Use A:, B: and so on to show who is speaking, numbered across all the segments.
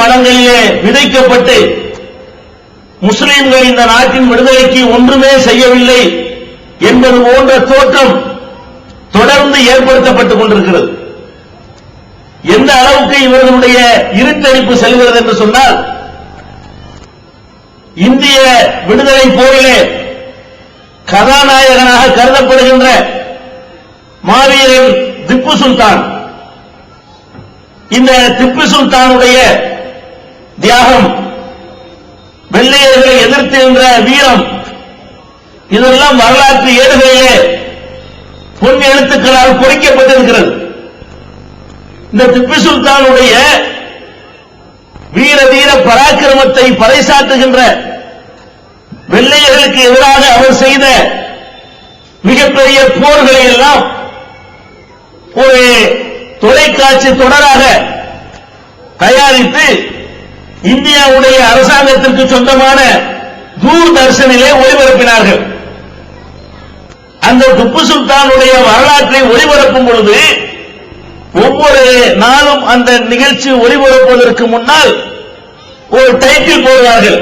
A: மனங்களிலே விதைக்கப்பட்டு முஸ்லிம்கள் இந்த நாட்டின் விடுதலைக்கு ஒன்றுமே செய்யவில்லை என்பது போன்ற தோற்றம் தொடர்ந்து ஏற்படுத்தப்பட்டுக் கொண்டிருக்கிறது. எந்த அளவுக்கு இவர்களுடைய இருட்டடிப்பு செல்கிறது என்று சொன்னால் இந்திய விடுதலை போரிலே கதாநாயகனாக கருதப்படுகின்ற மாவீரன் திப்பு சுல்தான். இந்த திப்பு சுல்தானுடைய தியாகம் வெள்ளையர்களை எதிர்த்து என்ற வீரம் இதெல்லாம் வரலாற்று ஏடுகளிலே பொன் எழுத்துக்களால் பொறிக்கப்பட்டிருக்கிறது. இந்த திப்பு சுல்தானுடைய வீர வீர பராக்கிரமத்தை பறைசாற்றுகின்ற வெள்ளையர்களுக்கு எதிராக அவர் செய்த மிகப்பெரிய போர்களை எல்லாம் ஒரு தொலைக்காட்சி தொடராக இந்தியாவுடைய அரசாங்கத்திற்கு சொந்தமான தூர்தர்ஷனிலே ஒளிபரப்பினார்கள். அந்த துப்பு சுல்தானுடைய வரலாற்றை ஒளிபரப்பும் பொழுது ஒவ்வொரு நாளும் அந்த நிகழ்ச்சி ஒளிபரப்புவதற்கு முன்னால் ஒரு டைட்டில் போடுவார்கள்.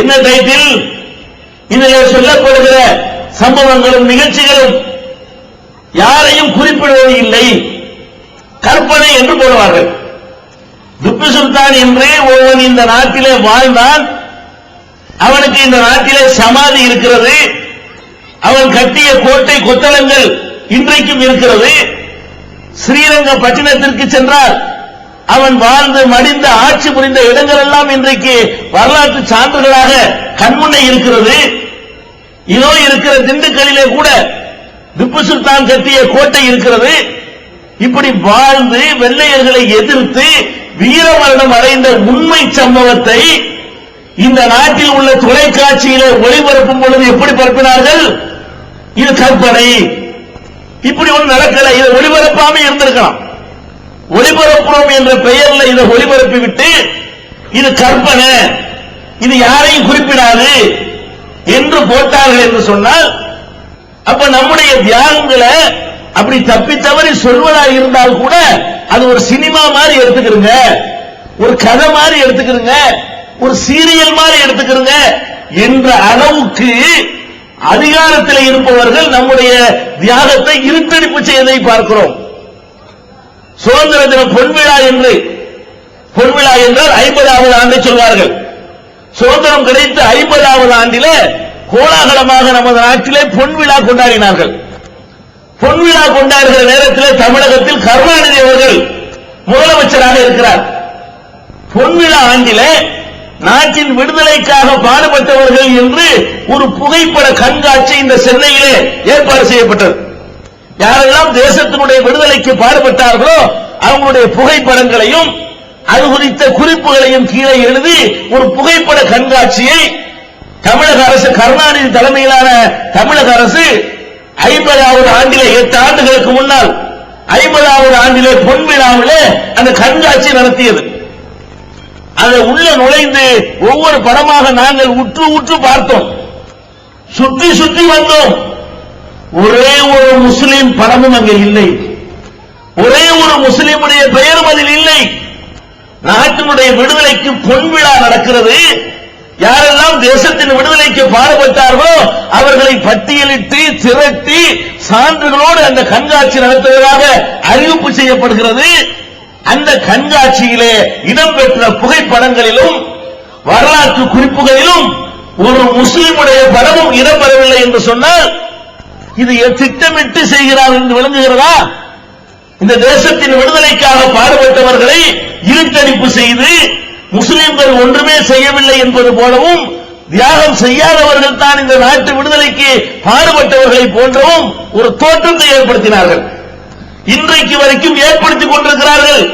A: என்ன டைட்டில் இதில் சொல்லப்படுகிற சம்பவங்களும் நிகழ்ச்சிகளும் யாரையும் குறிப்பிடுவது இல்லை கற்பனை என்று போடுவார்கள். திப்பு சுல்தான் என்று ஒருவன் இந்த நாட்டிலே வாழ்ந்தான். அவனுக்கு இந்த நாட்டிலே சமாதி இருக்கிறது. அவன் கட்டிய கோட்டை கொத்தளங்கள் இன்றைக்கும் இருக்கிறது. ஸ்ரீரங்க பட்டினத்திற்கு சென்றால் அவன் வாழ்ந்து மடிந்த ஆட்சி புரிந்த இடங்கள் எல்லாம் இன்றைக்கு வரலாற்று சான்றுகளாக கண்முன்னே இருக்கிறது. இதோ இருக்கிற திண்டுக்கல்லிலே கூட திப்பு சுல்தான் கட்டிய கோட்டை இருக்கிறது. இப்படி வாழ்ந்து வெள்ளையர்களை எதிர்த்து வீரமரணம் அடைந்த உண்மை சம்பவத்தை இந்த நாட்டில் உள்ள தொலைக்காட்சியில ஒளிபரப்பும் பொழுது எப்படி பரப்பினார்கள்? இது கற்பனை. இப்படி ஒன்று நடக்கல. இதை ஒளிபரப்பாம இருந்திருக்கலாம். ஒளிபரப்புறோம் என்ற பெயர்ல இதை ஒளிபரப்பி விட்டு இது கற்பனை. இது யாரையும் குறிப்பிடாது என்று போட்டார்கள் என்று சொன்னால் அப்ப நம்முடைய தியாகங்களை அப்படி தப்பி தவறி சொல்வதா இருந்தால் கூட அது ஒரு சினிமா மாதிரி எடுத்துக்கிறங்க. ஒரு கதை மாதிரி எடுத்துக்கிறங்க. ஒரு சீரியல் மாதிரி எடுத்துக்கிறங்க. என்ற அளவுக்கு அதிகாரத்தில் இருப்பவர்கள் நம்முடைய தியாகத்தை இருட்டடிப்பு செய்வதை பார்க்கிறோம். சுதந்திர தின பொன்விழா என்று பொன்விழா என்றால் ஐம்பதாவது ஆண்டு சொல்வார்கள். சுதந்திரம் கிடைத்த ஐம்பதாவது ஆண்டிலே கோலாகலமாக நமது நாட்டிலே பொன்விழா கொண்டாடினார்கள். பொன்விழா கொண்டாடுகிற நேரத்திலே தமிழகத்தில் கருணாநிதி அவர்கள் முதலமைச்சராக இருக்கிறார். பொன்விழா ஆண்டிலே நாட்டின் விடுதலைக்காக பாடுபட்டவர்கள் என்று ஒரு புகைப்பட கண்காட்சி இந்த சென்னையிலே ஏற்பாடு செய்யப்பட்டது. யாரெல்லாம் தேசத்தினுடைய விடுதலைக்கு பாடுபட்டார்களோ அவங்களுடைய புகைப்படங்களையும் அது குறித்த குறிப்புகளையும் கீழே எழுதி ஒரு புகைப்பட கண்காட்சியை தமிழக அரசு கருணாநிதி தலைமையிலான தமிழக அரசு ஐம்பதாவது ஆண்டிலே எட்டு ஆண்டுகளுக்கு முன்னால் ஐம்பதாவது ஆண்டிலே பொன் விழாவிலே அந்த கண்காட்சி நடத்தியது. அதை உள்ள நுழைந்து ஒவ்வொரு படமாக நாங்கள் உற்று உற்று பார்த்தோம். சுற்றி சுற்றி வந்தோம். ஒரே ஒரு முஸ்லீம் படமும் அங்கே இல்லை. ஒரே ஒரு முஸ்லீமுடைய பெயரும் அதில் இல்லை. நாட்டினுடைய விடுதலைக்கு பொன் விழா நடக்கிறது. யாரெல்லாம் தேசத்தின் விடுதலைக்கு பாடுபட்டார்களோ அவர்களை பட்டியலிட்டு திரட்டி சான்றுகளோடு அந்த கண்காட்சி நடத்துவதாக அறிவிப்பு செய்யப்படுகிறது. அந்த கண்காட்சியிலே இடம்பெற்ற புகைப்படங்களிலும் வரலாற்று குறிப்புகளிலும் ஒரு முஸ்லிமுடைய படமும் இடம்பெறவில்லை என்று சொன்னால் இது திட்டமிட்டு செய்கிறார் என்று விளங்குகிறதா? இந்த தேசத்தின் விடுதலைக்காக பாடுபட்டவர்களை இருட்டடிப்பு செய்து முஸ்லிம்கள் ஒன்றுமே செய்யவில்லை என்பது போலவும் தியாகம் செய்யாதவர்கள் தான் இந்த நாட்டு விடுதலைக்கு பாடுபட்டவர்களை போன்றவும் ஒரு தோற்றத்தை ஏற்படுத்தினார்கள். இன்றைக்கு வரைக்கும் ஏற்படுத்திக் கொண்டிருக்கிறார்கள்.